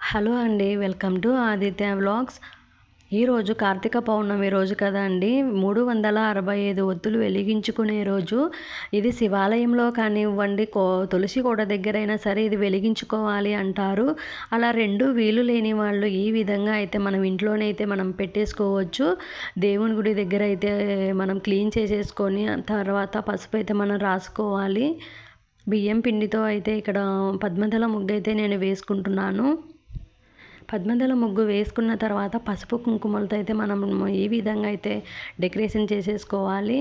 Hello అండి welcome to Aditya vlogs. ఈరోజు కార్తీక పౌర్ణమి రోజు కదా అండి. మూడు వందల అరవై ఐదు ఒత్తులు వెలిగించుకునే రోజు. ఇది శివాలయంలో కానివ్వండి కో తులసి కోట దగ్గరైనా సరే ఇది వెలిగించుకోవాలి అంటారు. అలా రెండు వీలు లేని వాళ్ళు ఈ విధంగా అయితే మనం ఇంట్లోనే అయితే మనం పెట్టేసుకోవచ్చు. దేవుని గుడి దగ్గర అయితే మనం క్లీన్ చేసేసుకొని తర్వాత పసుపు అయితే మనం రాసుకోవాలి. బియ్యం పిండితో అయితే ఇక్కడ పద్మదళ ముగ్గు అయితే నేను వేసుకుంటున్నాను. పద్మదళ ముగ్గు వేసుకున్న తర్వాత పసుపు కుంకుమలతో అయితే మనం ఈ విధంగా అయితే డెకరేషన్ చేసేసుకోవాలి.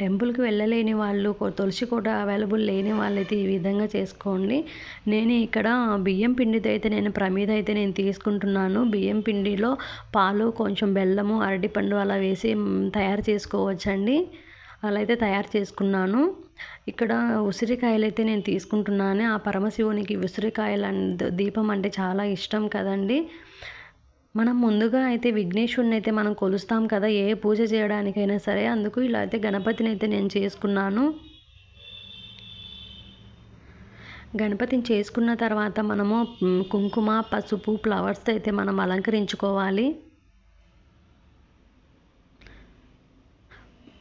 టెంపుల్కి వెళ్ళలేని వాళ్ళు తులసి కోట అవైలబుల్ లేని వాళ్ళైతే ఈ విధంగా చేసుకోండి. నేను ఇక్కడ బియ్యం పిండితో అయితే నేను ప్రమీద అయితే నేను తీసుకుంటున్నాను. బియ్యం పిండిలో పాలు కొంచెం బెల్లము అరటిపండు అలా వేసి తయారు చేసుకోవచ్చండి. అలా అయితే తయారు చేసుకున్నాను. ఇక్కడ ఉసిరికాయలు అయితే నేను తీసుకుంటున్నాను. ఆ పరమశివునికి ఉసిరికాయలు దీపం అంటే చాలా ఇష్టం కదండి. మనం ముందుగా అయితే విఘ్నేశ్వరుని అయితే మనం కొలుస్తాం కదా ఏ పూజ చేయడానికైనా సరే. అందుకు ఇలా అయితే గణపతిని అయితే నేను చేసుకున్నాను. గణపతిని చేసుకున్న తర్వాత మనము కుంకుమ పసుపు ఫ్లవర్స్తో అయితే మనం అలంకరించుకోవాలి.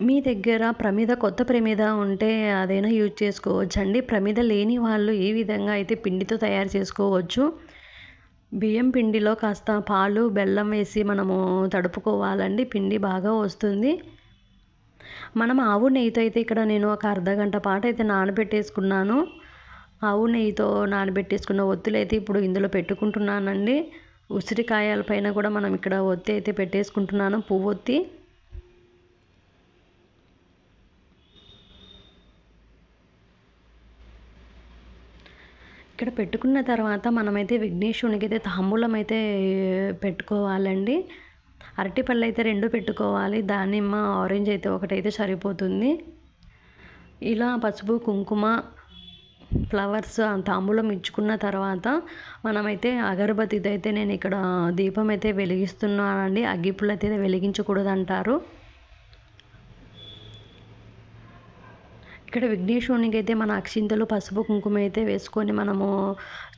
మీ దగ్గర ప్రమిద కొత్త ప్రమిద ఉంటే అదైనా యూజ్ చేసుకోవచ్చండి ప్రమిద లేని వాళ్ళు ఏ విధంగా అయితే పిండితో తయారు చేసుకోవచ్చు? బియ్యం పిండిలో కాస్త పాలు బెల్లం వేసి మనము తడుపుకోవాలండి. పిండి బాగా వస్తుంది. మనం ఆవు నెయ్యితో అయితే ఇక్కడ నేను ఒక అర్ధ గంట పాటు అయితే నానబెట్టేసుకున్నాను. ఆవు నెయ్యితో నానబెట్టేసుకున్న ఒత్తులు అయితే ఇప్పుడు ఇందులో పెట్టుకుంటున్నానండి. ఉసిరికాయల పైన కూడా మనం ఇక్కడ ఒత్తి అయితే పెట్టేసుకుంటున్నాను పువ్వు ఇక్కడ పెట్టుకున్న తర్వాత మనమైతే విఘ్నేశ్వరునికి అయితే తాంబూలం అయితే పెట్టుకోవాలండి. అరటిపళ్ళు అయితే రెండు పెట్టుకోవాలి. దానిమ్మ ఆరెంజ్ అయితే ఒకటైతే సరిపోతుంది. ఇలా పసుపు కుంకుమ ఫ్లవర్స్ తాంబూలం ఇచ్చుకున్న తర్వాత మనమైతే అగరబత్తితో అయితే నేను ఇక్కడ దీపం అయితే వెలిగిస్తున్నానండి. అగ్గిపుల్ల అయితే వెలిగించకూడదు అంటారు ఇక్కడ విఘ్నేశ్వరునికి అయితే మన అక్షింతలు పసుపు కుంకుమ అయితే వేసుకొని మనము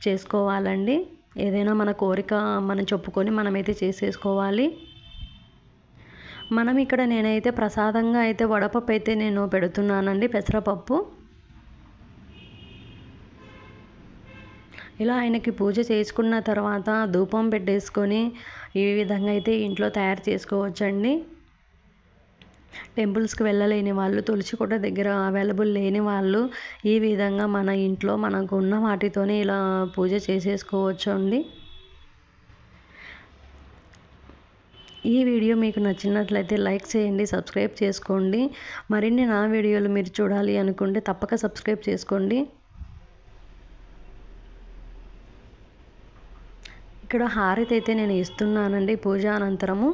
చేసుకోవాలండి. ఏదైనా మన కోరిక మనం చెప్పుకొని మనమైతే చేసేసుకోవాలి. మనం ఇక్కడ నేనైతే ప్రసాదంగా అయితే వడపప్పు అయితే నేను పెడుతున్నానండి పెసరపప్పు. ఇలా ఆయనకి పూజ చేసుకున్న తర్వాత ధూపం పెట్టేసుకొని ఈ విధంగా అయితే ఇంట్లో తయారు చేసుకోవచ్చండి. టెంపుల్స్కి వెళ్ళలేని వాళ్ళు తులసి కోట దగ్గర అవైలబుల్ లేని వాళ్ళు ఈ విధంగా మన ఇంట్లో మనకు ఉన్న వాటితోనే ఇలా పూజ చేసేసుకోవచ్చు అండి ఈ వీడియో మీకు నచ్చినట్లయితే లైక్ చేయండి సబ్స్క్రైబ్ చేసుకోండి. మరిన్ని నా వీడియోలు మీరు చూడాలి అనుకుంటే తప్పక సబ్స్క్రైబ్ చేసుకోండి. ఇక్కడ హారతి అయితే నేను ఇస్తున్నానండి పూజ అనంతరము